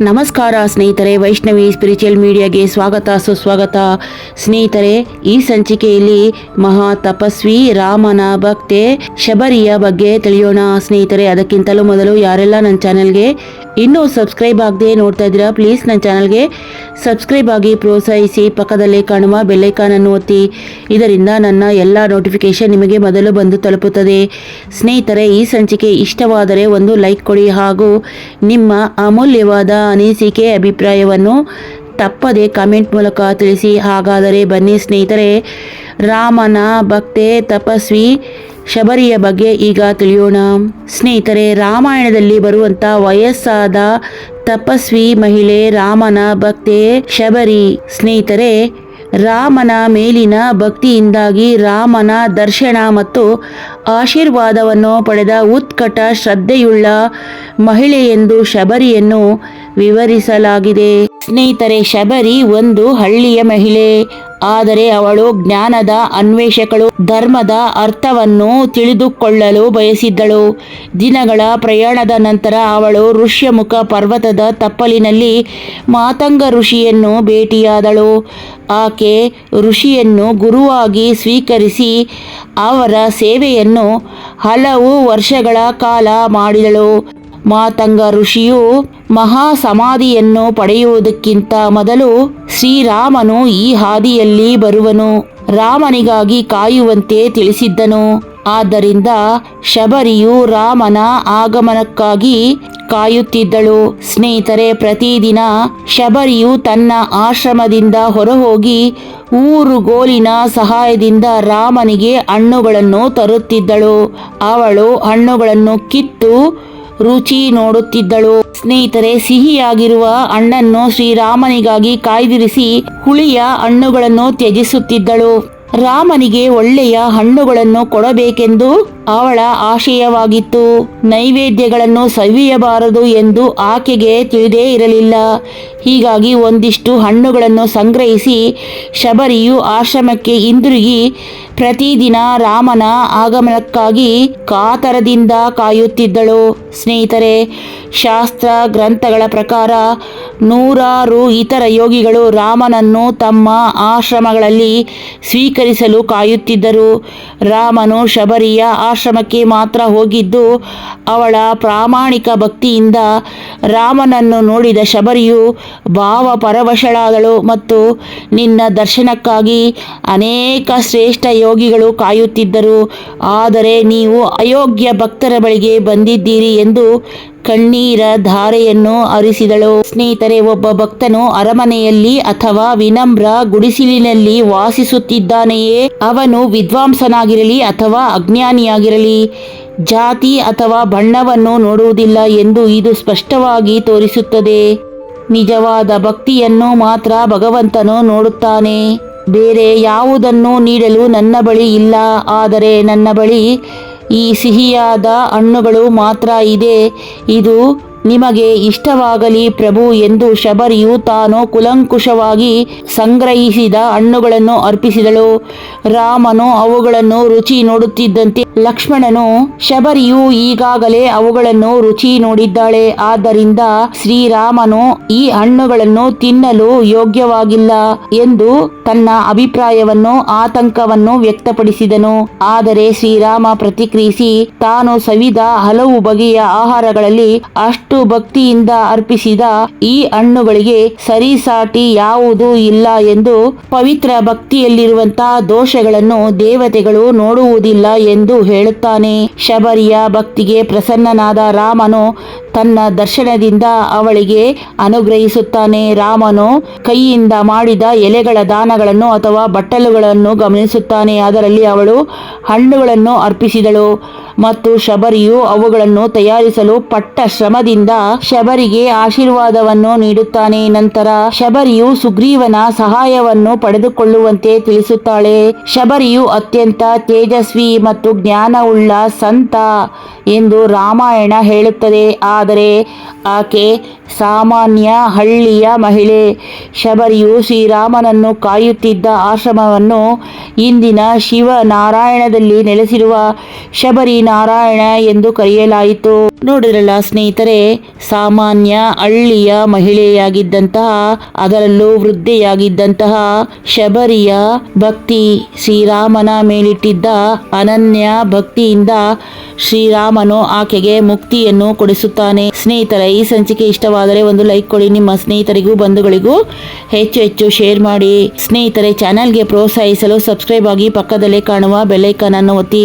ನಮಸ್ಕಾರ ಸ್ನೇಹಿತರೆ, ವೈಷ್ಣವಿ ಸ್ಪಿರಿಚುವಲ್ ಮೀಡಿಯಾಗೆ ಸ್ವಾಗತ, ಸುಸ್ವಾಗತ. ಸ್ನೇಹಿತರೆ, ಈ ಸಂಚಿಕೆಯಲ್ಲಿ ಮಹಾ ತಪಸ್ವಿ ರಾಮನ ಭಕ್ತೆ ಶಬರಿಯ ಬಗ್ಗೆ ತಿಳಿಯೋಣ. ಸ್ನೇಹಿತರೆ, ಅದಕ್ಕಿಂತಲೂ ಮೊದಲು ಯಾರೆಲ್ಲ ನನ್ನ ಚಾನೆಲ್ಗೆ ಇನ್ನೂ ಸಬ್ಸ್ಕ್ರೈಬ್ ಆಗದೆ ನೋಡ್ತಾ ಇದ್ದೀರಾ ಪ್ಲೀಸ್ ನನ್ನ ಚಾನಲ್ಗೆ ಸಬ್ಸ್ಕ್ರೈಬ್ ಆಗಿ ಪ್ರೋತ್ಸಾಹಿಸಿ, ಪಕ್ಕದಲ್ಲೇ ಕಾಣುವ ಬೆಲ್ಲೈಕಾನ್ ಅನ್ನು ಒತ್ತಿ. ಇದರಿಂದ ನನ್ನ ಎಲ್ಲ ನೋಟಿಫಿಕೇಷನ್ ನಿಮಗೆ ಮೊದಲು ಬಂದು ತಲುಪುತ್ತದೆ. ಸ್ನೇಹಿತರೆ, ಈ ಸಂಚಿಕೆ ಇಷ್ಟವಾದರೆ ಒಂದು ಲೈಕ್ ಕೊಡಿ ಹಾಗೂ ನಿಮ್ಮ ಅಮೂಲ್ಯವಾದ ಅನಿಸಿಕೆ ಅಭಿಪ್ರಾಯವನ್ನು ತಪ್ಪದೆ ಕಾಮೆಂಟ್ ಮೂಲಕ ತಿಳಿಸಿ. ಹಾಗಾದರೆ ಬನ್ನಿ ಸ್ನೇಹಿತರೆ, ರಾಮನ ಭಕ್ತೆ ತಪಸ್ವಿ ಶಬರಿಯ ಬಗ್ಗೆ ಈಗ ತಿಳಿಯೋಣ. ಸ್ನೇಹಿತರೆ, ರಾಮಾಯಣದಲ್ಲಿ ಬರುವಂತ ವಯಸ್ಸಾದ ತಪಸ್ವಿ ಮಹಿಳೆ ರಾಮನ ಭಕ್ತೆ ಶಬರಿ. ಸ್ನೇಹಿತರೆ, ರಾಮನ ಮೇಲಿನ ಭಕ್ತಿಯಿಂದಾಗಿ ರಾಮನ ದರ್ಶನ ಮತ್ತು ಆಶೀರ್ವಾದವನ್ನು ಪಡೆದ ಉತ್ಕಟ ಶ್ರದ್ಧೆಯುಳ್ಳ ಮಹಿಳೆ ಎಂದು ಶಬರಿಯನ್ನು ವಿವರಿಸಲಾಗಿದೆ. ಸ್ನೇಹಿತರೆ, ಶಬರಿ ಒಂದು ಹಳ್ಳಿಯ ಮಹಿಳೆ. ಆದರೆ ಅವಳು ಜ್ಞಾನದ ಅನ್ವೇಷಕಳು, ಧರ್ಮದ ಅರ್ಥವನ್ನು ತಿಳಿದುಕೊಳ್ಳಲು ಬಯಸಿದ್ದಳು. ದಿನಗಳ ಪ್ರಯಾಣದ ನಂತರ ಅವಳು ಋಷ್ಯಮುಖ ಪರ್ವತದ ತಪ್ಪಲಿನಲ್ಲಿ ಮಾತಂಗ ಋಷಿಯನ್ನು ಭೇಟಿಯಾದಳು. ಆಕೆ ಋಷಿಯನ್ನು ಗುರುವಾಗಿ ಸ್ವೀಕರಿಸಿ ಅವರ ಸೇವೆಯನ್ನು ಹಲವು ವರ್ಷಗಳ ಕಾಲ ಮಾಡಿದಳು. ಮಾತಂಗ ಋಷಿಯು ಮಹಾ ಸಮಾಧಿಯನ್ನು ಪಡೆಯುವುದಕ್ಕಿಂತ ಮೊದಲು ಶ್ರೀರಾಮನು ಈ ಹಾದಿಯಲ್ಲಿ ಬರುವನು. ರಾಮನಿಗಾಗಿ ಕಾಯುವಂತೆ ತಿಳಿಸಿದ್ದನು. ಆದ್ದರಿಂದ ಶಬರಿಯು ರಾಮನ ಆಗಮನಕ್ಕಾಗಿ ಕಾಯುತ್ತಿದ್ದಳು. ಸ್ನೇಹಿತರೆ, ಪ್ರತಿದಿನ ಶಬರಿಯು ತನ್ನ ಆಶ್ರಮದಿಂದ ಹೊರಹೋಗಿ ಊರುಗೋಲಿನ ಸಹಾಯದಿಂದ ರಾಮನಿಗೆ ಹಣ್ಣುಗಳನ್ನು ತರುತ್ತಿದ್ದಳು. ಅವಳು ಹಣ್ಣುಗಳನ್ನು ಕಿತ್ತು ರುಚಿ ನೋಡುತ್ತಿದ್ದಳು. ಸ್ನೇಹಿತರೆ, ಸಿಹಿಯಾಗಿರುವ ಹಣ್ಣನ್ನು ಶ್ರೀರಾಮನಿಗಾಗಿ ಕಾಯ್ದಿರಿಸಿ ಹುಳಿಯ ಹಣ್ಣುಗಳನ್ನು ತ್ಯಜಿಸುತ್ತಿದ್ದಳು. ರಾಮನಿಗೆ ಒಳ್ಳೆಯ ಹಣ್ಣುಗಳನ್ನು ಕೊಡಬೇಕೆಂದು ಅವಳ ಆಶಯವಾಗಿತ್ತು. ನೈವೇದ್ಯಗಳನ್ನು ಸವಿಯಬಾರದು ಎಂದು ಆಕೆಗೆ ತಿಳಿದೇ ಇರಲಿಲ್ಲ. ಹೀಗಾಗಿ ಒಂದಿಷ್ಟು ಹಣ್ಣುಗಳನ್ನು ಸಂಗ್ರಹಿಸಿ ಶಬರಿಯು ಆಶ್ರಮಕ್ಕೆ ಹಿಂದಿರುಗಿ ಪ್ರತಿದಿನ ರಾಮನ ಆಗಮನಕ್ಕಾಗಿ ಕಾತರದಿಂದ ಕಾಯುತ್ತಿದ್ದಳು. ಸ್ನೇಹಿತರೆ, ಶಾಸ್ತ್ರ ಗ್ರಂಥಗಳ ಪ್ರಕಾರ ನೂರಾರು ಇತರ ಯೋಗಿಗಳು ರಾಮನನ್ನು ತಮ್ಮ ಆಶ್ರಮಗಳಲ್ಲಿ ಸ್ವೀಕರಿಸಲು ಕಾಯುತ್ತಿದ್ದರು. ರಾಮನು ಶಬರಿಯ ಆಶ್ರಮಕ್ಕೆ ಮಾತ್ರ ಹೋಗಿದ್ದು, ಅವಳ ಪ್ರಾಮಾಣಿಕ ಭಕ್ತಿಯಿಂದ ರಾಮನನ್ನು ನೋಡಿದ ಶಬರಿಯು ಭಾವ ಪರವಶಳಾದಳು ಮತ್ತು ನಿನ್ನ ದರ್ಶನಕ್ಕಾಗಿ ಅನೇಕ ಶ್ರೇಷ್ಠ ಯೋಗಿಗಳು ಕಾಯುತ್ತಿದ್ದರು. ಆದರೆ ನೀವು ಅಯೋಗ್ಯ ಭಕ್ತರ ಬಳಿಗೆ ಬಂದಿದ್ದೀರಿ ಎಂದು ಕಣ್ಣೀರ ಧಾರೆಯನ್ನು ಅರಿಸಿದಳು. ಸ್ನೇಹಿತರೆ, ಒಬ್ಬ ಭಕ್ತನು ಅರಮನೆಯಲ್ಲಿ ಅಥವಾ ವಿನಮ್ರ ಗುಡಿಸಿಲಿನಲ್ಲಿ ವಾಸಿಸುತ್ತಿದ್ದಾನೆಯೇ? ಅವನು ವಿದ್ವಾಂಸನಾಗಿರಲಿ ಅಥವಾ ಅಜ್ಞಾನಿಯಾಗಿರಲಿ, ಜಾತಿ ಅಥವಾ ಬಣ್ಣವನ್ನು ನೋಡುವುದಿಲ್ಲ ಎಂದು ಇದು ಸ್ಪಷ್ಟವಾಗಿ ತೋರಿಸುತ್ತದೆ. ನಿಜವಾದ ಭಕ್ತಿಯನ್ನು ಮಾತ್ರ ಭಗವಂತನು ನೋಡುತ್ತಾನೆ. ಬೇರೆ ಯಾವುದನ್ನು ನೀಡಲು ನನ್ನ ಬಳಿ ಇಲ್ಲ, ಆದರೆ ನನ್ನ ಬಳಿ ಈ ಸಿಹಿಯಾದ ಹಣ್ಣುಗಳು ಮಾತ್ರ ಇದೆ. ಇದು ನಿಮಗೆ ಇಷ್ಟವಾಗಲಿ ಪ್ರಭು ಎಂದು ಶಬರಿಯು ತಾನು ಕುಲಂಕುಷವಾಗಿ ಸಂಗ್ರಹಿಸಿದ ಹಣ್ಣುಗಳನ್ನು ಅರ್ಪಿಸಿದಳು. ರಾಮನು ಅವುಗಳನ್ನು ರುಚಿ ನೋಡುತ್ತಿದ್ದಂತೆ ಲಕ್ಷ್ಮಣನು, ಶಬರಿಯು ಈಗಾಗಲೇ ಅವುಗಳನ್ನು ರುಚಿ ನೋಡಿದ್ದಾಳೆ, ಆದ್ದರಿಂದ ಶ್ರೀರಾಮನು ಈ ಹಣ್ಣುಗಳನ್ನು ತಿನ್ನಲು ಯೋಗ್ಯವಾಗಿಲ್ಲ ಎಂದು ತನ್ನ ಅಭಿಪ್ರಾಯವನ್ನು, ಆತಂಕವನ್ನು ವ್ಯಕ್ತಪಡಿಸಿದನು. ಆದರೆ ಶ್ರೀರಾಮ ಪ್ರತಿಕ್ರಿಯಿಸಿ, ತಾನು ಸವಿದ ಹಲವು ಬಗೆಯ ಆಹಾರಗಳಲ್ಲಿ ಅಷ್ಟು ಭಕ್ತಿಯಿಂದ ಅರ್ಪಿಸಿದ ಈ ಹಣ್ಣುಗಳಿಗೆ ಸರಿಸಾಟಿ ಯಾವುದೂ ಇಲ್ಲ ಎಂದು ಪವಿತ್ರ ಭಕ್ತಿಯಲ್ಲಿರುವಂತಹ ದೋಷಗಳನ್ನು ದೇವತೆಗಳು ನೋಡುವುದಿಲ್ಲ ಎಂದು ಹೇಳುತ್ತಾನೆ. ಶಬರಿಯ ಭಕ್ತಿಗೆ ಪ್ರಸನ್ನನಾದ ರಾಮನು ತನ್ನ ದರ್ಶನದಿಂದ ಅವಳಿಗೆ ಅನುಗ್ರಹಿಸುತ್ತಾನೆ. ರಾಮನು ಕೈಯಿಂದ ಮಾಡಿದ ಎಲೆಗಳ ದಾನಗಳನ್ನು ಅಥವಾ ಬಟ್ಟಲುಗಳನ್ನು ಗಮನಿಸುತ್ತಾನೆ. ಅದರಲ್ಲಿ ಅವಳು ಹಣ್ಣುಗಳನ್ನು ಅರ್ಪಿಸಿದಳು ಮತ್ತು ಶಬರಿಯು ಅವುಗಳನ್ನು ತಯಾರಿಸಲು ಪಟ್ಟ ಶ್ರಮದಿಂದ ಶಬರಿಗೆ ಆಶೀರ್ವಾದವನ್ನು ನೀಡುತ್ತಾನೆ. ನಂತರ ಶಬರಿಯು ಸುಗ್ರೀವನ ಸಹಾಯವನ್ನು ಪಡೆದುಕೊಳ್ಳುವಂತೆ ತಿಳಿಸುತ್ತಾಳೆ. ಶಬರಿಯು ಅತ್ಯಂತ ತೇಜಸ್ವಿ ಮತ್ತು ಜ್ಞಾನವುಳ್ಳ ಸಂತ ಎಂದು ರಾಮಾಯಣ ಹೇಳುತ್ತದೆ. ಆದರೆ ಆಕೆ ಸಾಮಾನ್ಯ ಹಳ್ಳಿಯ ಮಹಿಳೆ ಶಬರಿಯು ಶ್ರೀರಾಮನನ್ನು ಕಾಯುತ್ತಿದ್ದ ಆಶ್ರಮವನ್ನು ಇಂದಿನ ಶಿವನಾರಾಯಣದಲ್ಲಿ ನೆಲೆಸಿರುವ ಶಬರಿ ನಾರಾಯಣ ಎಂದು ಕರೆಯಲಾಯಿತು. ನೋಡಿದ್ರಲ್ಲ ಸ್ನೇಹಿತರೆ, ಸಾಮಾನ್ಯ ಹಳ್ಳಿಯ ಮಹಿಳೆಯಾಗಿದ್ದಂತಹ, ಅದರಲ್ಲೂ ವೃದ್ಧೆಯಾಗಿದ್ದಂತಹ ಶಬರಿಯ ಭಕ್ತಿ ಶ್ರೀರಾಮನ ಮೇಲಿಟ್ಟಿದ್ದ ಅನನ್ಯ ಭಕ್ತಿಯಿಂದ ಶ್ರೀರಾಮನು ಆಕೆಗೆ ಮುಕ್ತಿಯನ್ನು ಕೊಡಿಸುತ್ತಾನೆ. ಸ್ನೇಹಿತರೆ, ಈ ಸಂಚಿಕೆ ಇಷ್ಟವಾದರೆ ಒಂದು ಲೈಕ್ ಕೊಡಿ. ನಿಮ್ಮ ಸ್ನೇಹಿತರಿಗೂ, ಬಂಧುಗಳಿಗೂ ಹೆಚ್ಚು ಹೆಚ್ಚು ಶೇರ್ ಮಾಡಿ. ಸ್ನೇಹಿತರೆ ಚಾನಲ್ಗೆ ಪ್ರೋತ್ಸಾಹಿಸಲು ಸಬ್ಸ್ಕ್ರೈಬ್ ಆಗಿ ಪಕ್ಕದಲ್ಲೇ ಕಾಣುವ ಬೆಲ್ಲೈಕನ್ ಅನ್ನು ಒತ್ತಿ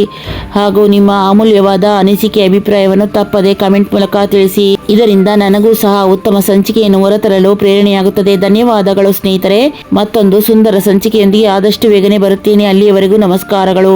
ಹಾಗೂ ನಿಮ್ಮ ಅಮೂಲ್ಯವಾದ ಅನಿಸಿಕೆ ಅಭಿಪ್ರಾಯವನ್ನು ತಪ್ಪದೆ ಕಮೆಂಟ್ ಮೂಲಕ ತಿಳಿಸಿ. ಇದರಿಂದ ನನಗೂ ಸಹ ಉತ್ತಮ ಸಂಚಿಕೆಯನ್ನು ಹೊರತರಲು ಪ್ರೇರಣೆಯಾಗುತ್ತದೆ. ಧನ್ಯವಾದಗಳು ಸ್ನೇಹಿತರೆ. ಮತ್ತೊಂದು ಸುಂದರ ಸಂಚಿಕೆಯೊಂದಿಗೆ ಆದಷ್ಟು ಬೇಗನೆ ಬರುತ್ತೇನೆ. ಅಲ್ಲಿಯವರೆಗೂ ನಮಸ್ಕಾರಗಳು.